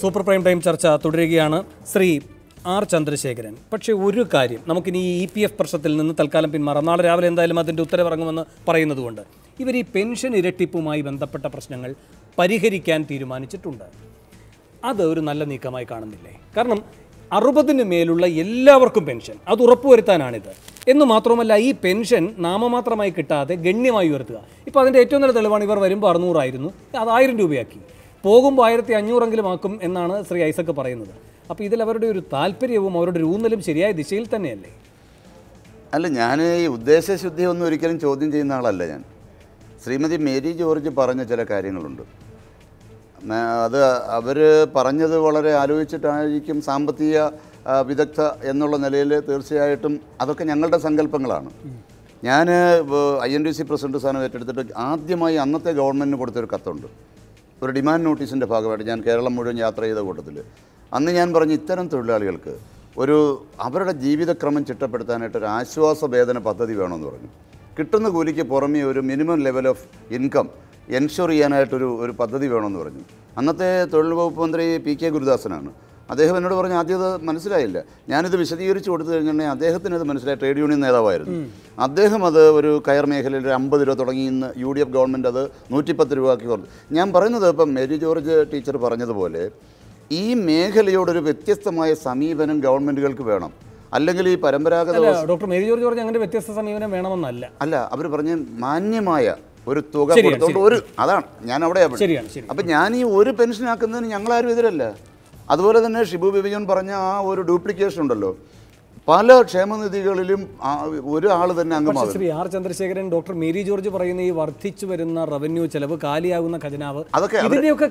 Super prime time ചർച്ച തുടരുകയാണ്. Shri R Chandrasekharan. പക്ഷേ ഒരു കാര്യം നമുക്കിനി ഈ ഇ പി എഫ് പ്രശ്നത്തിൽ നിന്ന് തൽക്കാലം പിന്മാറാം. നാളെ രാവിലെ എന്തായാലും അതിന്റെ ഉത്തരവിറങ്ങുമെന്ന് പറയുന്നതുകൊണ്ട് ഇവർ ഈ പെൻഷൻ ഇരട്ടിപ്പുമായി ബന്ധപ്പെട്ട പ്രശ്നങ്ങൾ പരിഹരിക്കാൻ തീരുമാനിച്ചിട്ടുണ്ട്. അത് ഒരു നല്ല നീക്കമായി കാണുന്നില്ലേ? കാരണം അറുപതിന് മേലുള്ള എല്ലാവർക്കും പെൻഷൻ അത് ഉറപ്പുവരുത്താനാണിത്. എന്ന് മാത്രമല്ല ഈ പെൻഷൻ നാമമാത്രമായി കിട്ടാതെ ഗണ്യമായി ഉയർത്തുക. ഇപ്പോൾ അതിന്റെ ഏറ്റവും നല്ല തെളിവാണ് ഇവർ വരുമ്പോൾ അറുന്നൂറായിരുന്നു. അത് ആയിരം രൂപയാക്കി. പോകുമ്പോൾ ആയിരത്തി അഞ്ഞൂറെങ്കിലും ആക്കും എന്നാണ് ശ്രീ ഐസക്ക് പറയുന്നത്. അപ്പോൾ ഇതിൽ അവരുടെ ഒരു താല്പര്യവും അവരുടെ ഒരു ഊന്നലും ശരിയായ ദിശയിൽ തന്നെയല്ലേ? അല്ല ഞാൻ ഈ ഉദ്ദേശശുദ്ധി ഒന്നും ഒരിക്കലും ചോദ്യം ചെയ്യുന്ന ആളല്ല ഞാൻ. ശ്രീമതി മേരി ജോർജ് പറഞ്ഞ ചില കാര്യങ്ങളുണ്ട്. അത് അവർ പറഞ്ഞത് വളരെ ആലോചിച്ചിട്ടായിരിക്കും സാമ്പത്തിക വിദഗ്ധ എന്നുള്ള നിലയിൽ തീർച്ചയായിട്ടും അതൊക്കെ ഞങ്ങളുടെ സങ്കല്പങ്ങളാണ്. ഞാൻ I N D C president സ്ഥാനം ഏറ്റെടുത്തിട്ട് ആദ്യമായി അന്നത്തെ ഗവൺമെന്റിന് കൊടുത്തൊരു കത്തുണ്ട്. ഒരു ഡിമാൻഡ് നോട്ടീസിന്റെ ഭാഗമായിട്ട് ഞാൻ കേരളം മുഴുവൻ യാത്ര ചെയ്ത കൂട്ടത്തിൽ അന്ന് ഞാൻ പറഞ്ഞു ഇത്തരം തൊഴിലാളികൾക്ക് ഒരു അവരുടെ ജീവിതക്രമം ചിട്ടപ്പെടുത്താനായിട്ട് ഒരു ആശ്വാസ വേതന പദ്ധതി വേണമെന്ന് പറഞ്ഞു. കിട്ടുന്ന കൂലിക്ക് പുറമേ ഒരു minimum level of income ensure ചെയ്യാനായിട്ടൊരു ഒരു പദ്ധതി വേണമെന്ന് പറഞ്ഞു. അന്നത്തെ തൊഴിൽ വകുപ്പ് മന്ത്രി പി കെ ഗുരുദാസനാണ്. അദ്ദേഹം എന്നോട് പറഞ്ഞ ആദ്യം അത് മനസ്സിലായില്ല. ഞാനിത് വിശദീകരിച്ച് കൊടുത്തു കഴിഞ്ഞിട്ടുണ്ടെങ്കിൽ അദ്ദേഹത്തിന് അത് മനസ്സിലായി. ട്രേഡ് യൂണിയൻ നേതാവായിരുന്നു. അദ്ദേഹം അത് ഒരു കയർ മേഖലയിൽ ഒരു അമ്പത് രൂപ തുടങ്ങി ഇന്ന് യു ഡി എഫ് ഗവൺമെന്റ് അത് നൂറ്റിപ്പത്ത് രൂപയാക്കി കുറഞ്ഞു ഞാൻ പറയുന്നത് ഇപ്പം മേരി ജോർജ് ടീച്ചർ പറഞ്ഞതുപോലെ ഈ മേഖലയോടൊരു വ്യത്യസ്തമായ സമീപനം ഗവൺമെന്റുകൾക്ക് വേണം. അല്ലെങ്കിൽ ഈ പരമ്പരാഗത ഡോക്ടർ മേരി ജോർജ് പറഞ്ഞ അങ്ങനെ വ്യത്യസ്ത സമീപനം വേണമെന്നല്ല. അല്ല അവർ പറഞ്ഞ മാന്യമായ ഒരു തുക കൊടുത്തോണ്ട് ഒരു അതാണ്. ഞാൻ അവിടെ അപ്പം ഞാൻ ഈ ഒരു പെൻഷൻ ആക്കുന്നതിന് ഞങ്ങളാരും എതിരല്ല. അതുപോലെ തന്നെ ഷിബു ബിബിജൻ പറഞ്ഞ ആ ഒരു ഡ്യൂപ്ലിക്കേഷൻ ഉണ്ടല്ലോ. പല ക്ഷേമനിധികളിലും ഒരാൾ ഒരു തന്നെ അംഗമാണ് അംഗമാകും Shri R Chandrasekharan doctor Mary George പറയുന്ന ഈ വർദ്ധിച്ചു വരുന്ന റവന്യൂ ചെലവ് കാലിയാകുന്ന ഖജനാവ് അതൊക്കെ ഇതിന്റെയൊക്കെ.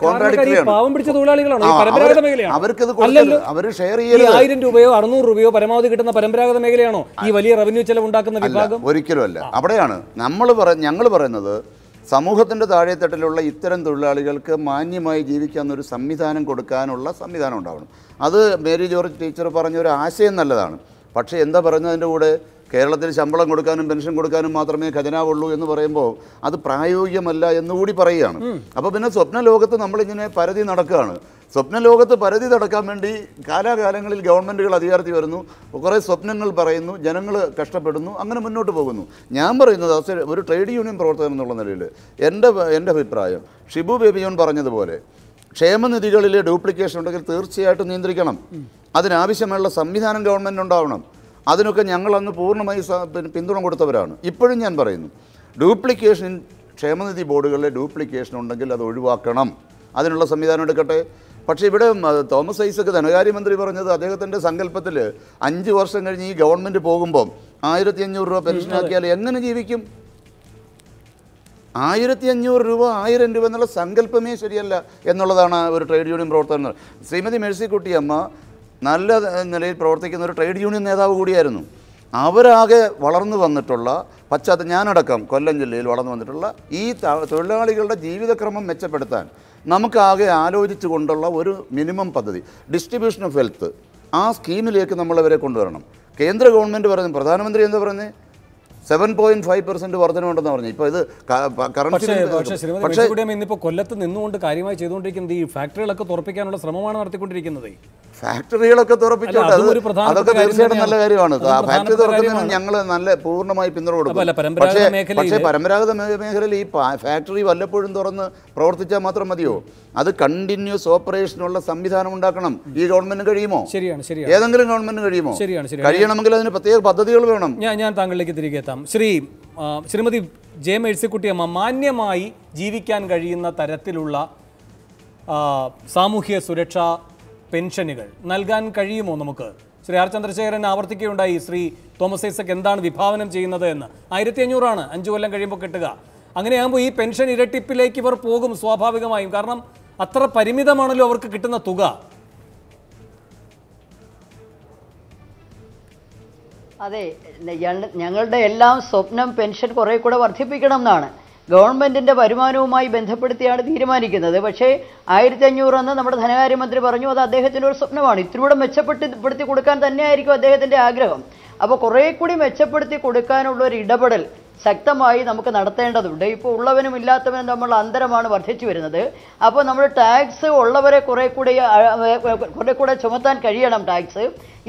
പാവം പിടിച്ച തൊഴിലാളികളാണ്? പരമ്പരാഗത മേഖലയാണ്? അവർ ഷെയർ ഈ ചെയ്യരുത്. ആയിരം രൂപയോ അറുന്നൂറ് രൂപയോ പരമാവധി കിട്ടുന്ന പരമ്പരാഗത മേഖലയാണോ? ഈ വലിയ റവന്യൂ ചെലവ് ഉണ്ടാക്കുന്ന വിഭാഗം? ഒരിക്കലും അല്ല. അവിടെയാണ് നമ്മൾ ഞങ്ങൾ പറയുന്നത് സമൂഹത്തിന്റെ താഴെത്തട്ടിലുള്ള ഇത്തരം തൊഴിലാളികൾക്ക് മാന്യമായി ജീവിക്കാവുന്ന ഒരു സംവിധാനം കൊടുക്കാനുള്ള സംവിധാനം ഉണ്ടാവണം. അത് മേരി ജോർജ് ടീച്ചർ പറഞ്ഞ ഒരു ആശയം നല്ലതാണ്. പക്ഷേ എന്താ പറയുന്നതിന്റെ കൂടെ കേരളത്തിൽ ശമ്പളം കൊടുക്കാനും പെൻഷൻ കൊടുക്കാനും മാത്രമേ ഖജനാവുള്ളൂ എന്ന് പറയുമ്പോൾ അത് പ്രായോഗികമല്ല എന്നുകൂടി പറയുകയാണ്. അപ്പോൾ പിന്നെ സ്വപ്ന ലോകത്ത് നമ്മളിങ്ങനെ പരതി നടക്കുകയാണ്. സ്വപ്ന ലോകത്ത് പരതി നടക്കാൻ വേണ്ടി കാലാകാലങ്ങളിൽ ഗവൺമെന്റുകൾ അധികാരത്തിൽ വരുന്നു. കുറേ സ്വപ്നങ്ങൾ പറയുന്നു. ജനങ്ങൾ കഷ്ടപ്പെടുന്നു. അങ്ങനെ മുന്നോട്ട് പോകുന്നു. ഞാൻ പറയുന്നത് ഒരു ട്രേഡ് യൂണിയൻ പ്രവർത്തകൻ എന്നുള്ള നിലയിൽ എന്റെ എന്റെ അഭിപ്രായം ഷിബു ബേബിയോൻ പറഞ്ഞതുപോലെ ക്ഷേമനിധികളിലെ ഡ്യൂപ്ലിക്കേഷൻ ഉണ്ടെങ്കിൽ തീർച്ചയായിട്ടും നിയന്ത്രിക്കണം. അതിനാവശ്യമായുള്ള സംവിധാനം ഗവൺമെന്റ് ഉണ്ടാവണം അതിനൊക്കെ ഞങ്ങളന്ന് പൂർണമായി പിന്തുണ കൊടുത്തവരാണ്. ഇപ്പോഴും ഞാൻ പറയുന്നു ഡ്യൂപ്ലിക്കേഷൻ ക്ഷേമനിധി ബോർഡുകളിലെ ഡ്യൂപ്ലിക്കേഷൻ ഉണ്ടെങ്കിൽ അത് ഒഴിവാക്കണം. അതിനുള്ള സംവിധാനം എടുക്കട്ടെ. പക്ഷേ ഇവിടെ തോമസ് ഐസക്ക് ധനകാര്യമന്ത്രി പറഞ്ഞത് അദ്ദേഹത്തിന്റെ സങ്കല്പത്തിൽ അഞ്ച് വർഷം കഴിഞ്ഞ് ഈ ഗവൺമെന്റ് പോകുമ്പം ആയിരത്തി അഞ്ഞൂറ് രൂപ പെൻഷനാക്കിയാൽ എങ്ങനെ ജീവിക്കും? ആയിരത്തി അഞ്ഞൂറ് രൂപ ആയിരം രൂപ എന്നുള്ള സങ്കല്പമേ ശരിയല്ല എന്നുള്ളതാണ് ഒരു ട്രേഡ് യൂണിയൻ പ്രവർത്തകർ ശ്രീമതി മേഴ്സിക്കുട്ടിയമ്മ നല്ല നിലയിൽ പ്രവർത്തിക്കുന്ന ഒരു ട്രേഡ് യൂണിയൻ നേതാവ് കൂടിയായിരുന്നു. അവരാകെ വളർന്നു വന്നിട്ടുള്ള പശ്ചാത്തലം ഞാനടക്കം കൊല്ലം ജില്ലയിൽ വളർന്നു വന്നിട്ടുള്ള ഈ തൊഴിലാളികളുടെ ജീവിതക്രമം മെച്ചപ്പെടുത്താൻ നമുക്കാകെ ആലോചിച്ചു കൊണ്ടുള്ള ഒരു മിനിമം പദ്ധതി ഡിസ്ട്രിബ്യൂഷൻ ഓഫ് വെൽത്ത് ആ സ്കീമിലേക്ക് നമ്മളവരെ കൊണ്ടുവരണം. കേന്ദ്ര ഗവൺമെന്റ് പറയുന്നത് പ്രധാനമന്ത്രി എന്താ പറയുന്നത് സെവൻ പോയിന്റ് ഫൈവ് പെർസെന്റ് വർധനമുണ്ടെന്ന് പറഞ്ഞു. ഇപ്പോൾ ഇത് കറൻസി പക്ഷേ ഇന്നിപ്പോൾ കൊല്ലത്ത് നിന്നുകൊണ്ട് കാര്യമായി ചെയ്തുകൊണ്ടിരിക്കുന്നത് ഈ ഫാക്ടറികളൊക്കെ തുറപ്പിക്കാനുള്ള ശ്രമമാണ് നടത്തിക്കൊണ്ടിരിക്കുന്നത്. ഫാക്ടറികളൊക്കെ തുറപ്പിച്ചോട്ടെ അതൊക്കെ തീർച്ചയായിട്ടും നല്ല കാര്യമാണ്. ഫാക്ടറി തുറക്കുന്നതിന് ഞങ്ങൾ നല്ല പൂർണമായി പിന്തുണ കൊടുക്കും. പക്ഷേ പക്ഷേ പരമ്പരാഗത മേഖലയിൽ ഈ ഫാക്ടറി വല്ലപ്പോഴും തുറന്ന് പ്രവർത്തിച്ചാൽ മാത്രം മതിയോ? അത് കണ്ടിന്യൂസ് ഓപ്പറേഷനുള്ള സംവിധാനം ഉണ്ടാക്കണം. ഈ ഗവൺമെന്റിന് കഴിയുമോ? ശരിയാണ് ശരിയാണ്. ഏതെങ്കിലും ഗവൺമെന്റിന് കഴിയുമോ? ശരിയാണ് ശരിയാണ്. കഴിയണമെങ്കിൽ അതിന് പ്രത്യേക പദ്ധതികൾ വേണം. ഞാൻ ഞാൻ താങ്കളിലേക്ക് തിരികെ എത്താം. ശ്രീ ശ്രീമതി ജെ മേഴ്സിക്കുട്ടിയമ്മ മാന്യമായി ജീവിക്കാൻ കഴിയുന്ന തരത്തിലുള്ള സാമൂഹ്യ സുരക്ഷാ പെൻഷനുകൾ നൽകാൻ കഴിയുമോ നമുക്ക്? ശ്രീ ആർ ചന്ദ്രശേഖരൻ ആവർത്തിക്കുകയുണ്ടായി. ശ്രീ തോമസ് ഐസക് എന്താണ് വിഭാവനം ചെയ്യുന്നത് എന്ന്? ആയിരത്തി അഞ്ഞൂറാണ് അഞ്ചു കൊല്ലം കഴിയുമ്പോൾ കിട്ടുക. അങ്ങനെയാകുമ്പോൾ ഈ പെൻഷൻ ഇരട്ടിപ്പിലേക്ക് ഇവർ പോകും സ്വാഭാവികമായും. കാരണം അത്ര പരിമിതമാണല്ലോ അവർക്ക് കിട്ടുന്ന തുക. അതെ ഞങ്ങളുടെ എല്ലാം സ്വപ്നം പെൻഷൻ കുറെ കൂടെ വർദ്ധിപ്പിക്കണം എന്നാണ്. ഗവൺമെന്റിന്റെ വരുമാനവുമായി ബന്ധപ്പെടുത്തിയാണ് തീരുമാനിക്കുന്നത്. പക്ഷേ ആയിരത്തി അഞ്ഞൂറ് എന്ന് നമ്മുടെ ധനകാര്യമന്ത്രി പറഞ്ഞു അത് അദ്ദേഹത്തിന്റെ ഒരു സ്വപ്നമാണ്. ഇത്തിരൂടെ മെച്ചപ്പെടുത്തി കൊടുക്കാൻ തന്നെയായിരിക്കും അദ്ദേഹത്തിന്റെ ആഗ്രഹം. അപ്പോൾ കുറെ കൂടി മെച്ചപ്പെടുത്തി കൊടുക്കാനുള്ള ഒരു ഇടപെടൽ ശക്തമായി നമുക്ക് നടത്തേണ്ടതുണ്ട്. ഇപ്പോൾ ഉള്ളവനും ഇല്ലാത്തവനും തമ്മിലുള്ള അന്തരമാണ് വർദ്ധിച്ചു വരുന്നത്. അപ്പോൾ നമ്മൾ ടാക്സ് ഉള്ളവരെ കുറെ കൂടി കുറെ കൂടെ ചുമത്താൻ കഴിയണം ടാക്സ്.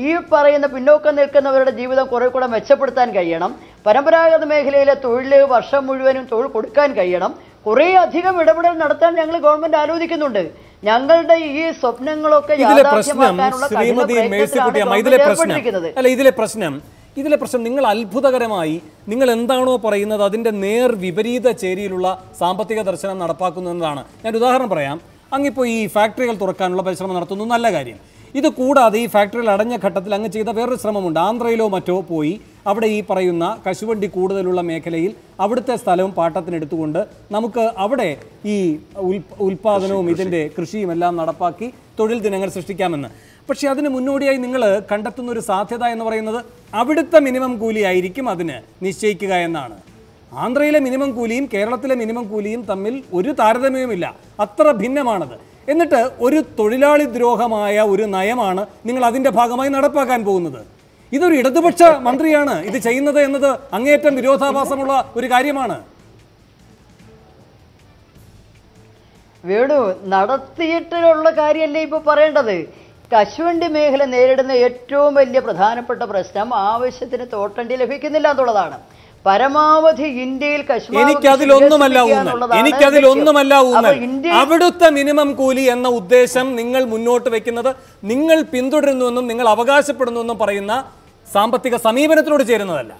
ഈ പറയുന്ന പിന്നോക്കം നിൽക്കുന്നവരുടെ ജീവിതം കുറെ കൂടെ മെച്ചപ്പെടുത്താൻ കഴിയണം. പരമ്പരാഗത മേഖലയിലെ തൊഴിൽ വർഷം മുഴുവനും തൊഴിൽ കൊടുക്കാൻ കഴിയണം. കുറേ അധികം ഇടപെടൽ നടത്താൻ ഞങ്ങൾ ഗവൺമെന്റ് ആലോചിക്കുന്നുണ്ട്. ഞങ്ങളുടെ ഈ സ്വപ്നങ്ങളൊക്കെ ഇതിലെ പ്രശ്നം യാഥാർത്ഥ്യമാക്കാനുള്ള ശ്രീമതി പ്രയത്നത്തിലാണ് മേഴ്സിക്കുട്ടിയമ്മ ഇതിലെ ഗവൺമെന്റ് പ്രശ്നം. അല്ല ഇതിലെ പ്രശ്നം. ഇതിലെ പ്രശ്നം നിങ്ങൾ അത്ഭുതകരമായി നിങ്ങൾ എന്താണോ പറയുന്നത് അതിന്റെ നേർ വിപരീത ചേരിയിലുള്ള സാമ്പത്തിക ദർശനം നടപ്പാക്കുന്നു എന്നതാണ്. ഞാൻ ഉദാഹരണം പറയാം. അങ്ങിപ്പോൾ ഈ ഫാക്ടറികൾ തുറക്കാനുള്ള പരിശ്രമം നടത്തുന്നു. നല്ല കാര്യം. ഇത് കൂടാതെ ഈ ഫാക്ടറികൾ അടഞ്ഞ ഘട്ടത്തിൽ അങ്ങ് ചെയ്ത വേറൊരു ശ്രമമുണ്ട്. ആന്ധ്രയിലോ മറ്റോ പോയി അവിടെ ഈ പറയുന്ന കശുവണ്ടി കൂടുതലുള്ള മേഖലയിൽ അവിടുത്തെ സ്ഥലവും പാട്ടത്തിനെടുത്തുകൊണ്ട് നമുക്ക് അവിടെ ഈ ഉൽ- ഉൽപാദനവും ഇതിന്റെ കൃഷിയും എല്ലാം നടപ്പാക്കി തൊഴിൽ ദിനങ്ങൾ സൃഷ്ടിക്കാമെന്ന്. പക്ഷേ അതിന് മുന്നോടിയായി നിങ്ങൾ കണ്ടെത്തുന്ന ഒരു സാധ്യത എന്ന് പറയുന്നത് അവിടുത്തെ മിനിമം കൂലി ആയിരിക്കും അതിന്. നിശ്ചയിക്കുക എന്നാണ്. ആന്ധ്രയിലെ മിനിമം കൂലിയും കേരളത്തിലെ മിനിമം കൂലിയും തമ്മിൽ ഒരു താരതമ്യവുമില്ല. അത്ര ഭിന്നമാണത്. എന്നിട്ട് ഒരു തൊഴിലാളി ദ്രോഹമായ ഒരു നയമാണ് നിങ്ങൾ അതിന്റെ ഭാഗമായി നടപ്പാക്കാൻ പോകുന്നത്. ഇതൊരു ഇടതുപക്ഷ മന്ത്രിയാണ് ഇത് ചെയ്യുന്നത് എന്നത് അങ്ങേയറ്റം വിരോധാഭാസമുള്ള ഒരു കാര്യമാണ്. വേണു നടത്തിയിട്ടുള്ള കാര്യമല്ലേ ഇപ്പോൾ പറയേണ്ടത്? കശുവണ്ടി മേഖല നേരിടുന്ന ഏറ്റവും വലിയ പ്രധാനപ്പെട്ട പ്രശ്നം ആവശ്യത്തിന് തോട്ടണ്ടി ലഭിക്കുന്നില്ല എന്നുള്ളതാണ്. പരമാവധി ഇന്ത്യയിൽ എനിക്കതിലൊന്നുമല്ല ഊന്നൽ. എനിക്കതിലൊന്നുമല്ല ഊന്നൽ. അവിടുത്തെ മിനിമം കൂലി എന്ന ഉദ്ദേശം നിങ്ങൾ മുന്നോട്ട് വെക്കുന്നത് നിങ്ങൾ പിന്തുടരുന്നുവെന്നും നിങ്ങൾ അവകാശപ്പെടുന്നുവെന്നും പറയുന്ന സാമ്പത്തിക സമീപനത്തിനോട് ചേരുന്നതല്ല.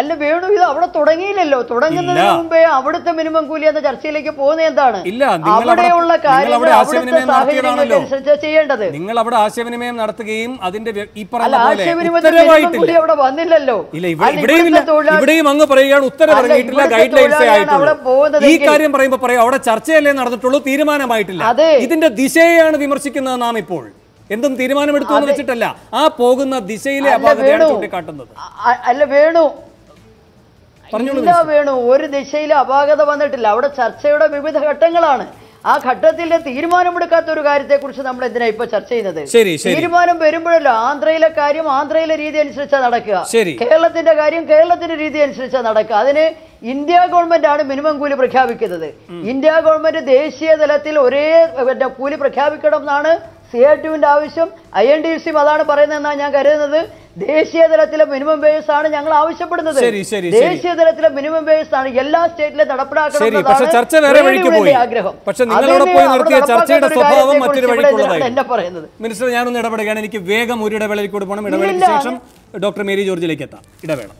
അല്ല വേണു ഇത് അവിടെ തുടങ്ങിയില്ലല്ലോ. തുടങ്ങുന്നതിന് മുമ്പേ അവിടുത്തെ മിനിമം കൂലി എന്ന ചർച്ചയിലേക്ക് പോകുന്നത് എന്താണ്? ഇല്ല, അവിടെയുള്ള കാര്യങ്ങൾ അവിടെ അവിടുത്തെ. സാഹചര്യങ്ങൾക്കനുസരിച്ച് ചെയ്യേണ്ടത്. നിങ്ങൾ അവിടെ ആശയവിനിമയം നടത്തുകയും അതിന്റെ ആശയവിനിമയത്തിൽ അവിടെ വന്നില്ലല്ലോ. ഇവിടെയും അങ്ങ് പറയുകയാണ് ഉത്തരവ് ഇറങ്ങിയിട്ടില്ല ഗൈഡ് ലൈൻസ് ആയിട്ടുള്ളൂ. ഈ കാര്യം പറയുമ്പോൾ പറയാം അവിടെ ചർച്ചയല്ലേ നടന്നിട്ടുള്ളൂ തീരുമാനമായിട്ടില്ല. ഇതിന്റെ ദിശയെയാണ് വിമർശിക്കുന്നത് നാം ഇപ്പോൾ. എന്തും തീരുമാനമെടുത്തു എന്ന് വെച്ചിട്ടല്ല ആ പോകുന്ന ദിശയിലെ അപാകതയാണ് വേണു. ചൂണ്ടിക്കാട്ടുന്നത്. അല്ല വേണു. ഇല്ല വേണു ഒരു ദിശയിൽ അപാകത വന്നിട്ടില്ല. അവിടെ ചർച്ചയുടെ വിവിധ ഘട്ടങ്ങളാണ്. ആ ഘട്ടത്തിലെ തീരുമാനമെടുക്കാത്ത ഒരു കാര്യത്തെ കുറിച്ച് നമ്മൾ എന്തിനാ ഇപ്പൊ ചർച്ച ചെയ്യുന്നത്. തീരുമാനം വരുമ്പോഴല്ലോ ആന്ധ്രയിലെ കാര്യം ആന്ധ്രയിലെ രീതി അനുസരിച്ചാണ് നടക്കുക. കേരളത്തിന്റെ കാര്യം കേരളത്തിന്റെ രീതി അനുസരിച്ചാണ് നടക്കുക. അതിന് ഇന്ത്യ ഗവൺമെന്റ് ആണ് മിനിമം കൂലി പ്രഖ്യാപിക്കുന്നത്. ഇന്ത്യ ഗവൺമെന്റ് ദേശീയ തലത്തിൽ ഒരേ കൂലി പ്രഖ്യാപിക്കണം എന്നാണ് സി എ ടുവിന്റെ ആവശ്യം ഐ എൻ ഡി സിയും അതാണ് പറയുന്നതെന്നാണ് ഞാൻ കരുതുന്നത്. ദേശീയ തലത്തിലെ മിനിമം വേജസ് ആണ് ഞങ്ങൾ ആവശ്യപ്പെടുന്നത്. ദേശീയ തലത്തിലെ മിനിമം വേജസ് ആണ് എല്ലാ സ്റ്റേറ്റിലും നടപ്പിലാക്കണം ആഗ്രഹം. പക്ഷെ പോയി അവിടെ ചർച്ചയുടെ സ്വഭാവം മറ്റൊരു ഇവിടെ എന്തിനാണ് വഴിക്കുള്ളതായി എന്നെ പറയുന്നത്. മിനിസ്റ്റർ ഞാനൊന്ന് ഇടപെടുകയാണ് എനിക്ക് വേഗം ഒരു ഇടവേളയിൽ കൂടി പോകണം ഇടവേളയ്ക്ക് ശേഷം ഡോക്ടർ മേരി ജോർജിലേക്ക് എത്താം. ഇടവേള.